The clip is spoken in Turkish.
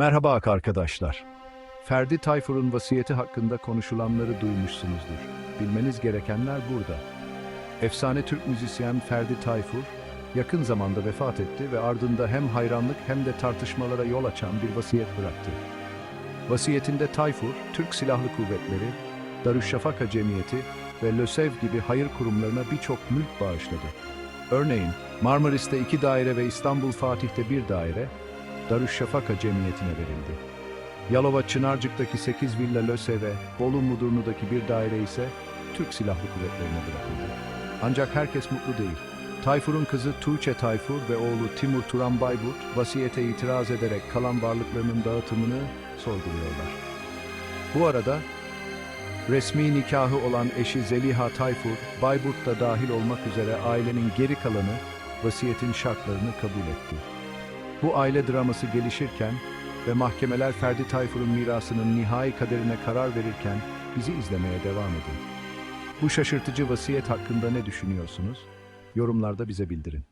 Merhaba arkadaşlar. Ferdi Tayfur'un vasiyeti hakkında konuşulanları duymuşsunuzdur. Bilmeniz gerekenler burada. Efsane Türk müzisyen Ferdi Tayfur, yakın zamanda vefat etti ve ardında hem hayranlık hem de tartışmalara yol açan bir vasiyet bıraktı. Vasiyetinde Tayfur, Türk Silahlı Kuvvetleri, Darüşşafaka Cemiyeti ve LÖSEV gibi hayır kurumlarına birçok mülk bağışladı. Örneğin Marmaris'te iki daire ve İstanbul Fatih'te bir daire, Darüşşafaka Cemiyeti'ne verildi. Yalova Çınarcık'taki 8 villa LÖSEV'e, Bolu Mudurnu'daki bir daire ise Türk Silahlı Kuvvetleri'ne bırakıldı. Ancak herkes mutlu değil. Tayfur'un kızı Tuğçe Tayfur ve oğlu Timur Turan Bayburt vasiyete itiraz ederek kalan varlıklarının dağıtımını sorguluyorlar. Bu arada resmi nikahı olan eşi Zeliha Tayfur, Bayburt da dahil olmak üzere ailenin geri kalanı vasiyetin şartlarını kabul etti. Bu aile draması gelişirken ve mahkemeler Ferdi Tayfur'un mirasının nihai kaderine karar verirken bizi izlemeye devam edin. Bu şaşırtıcı vasiyet hakkında ne düşünüyorsunuz? Yorumlarda bize bildirin.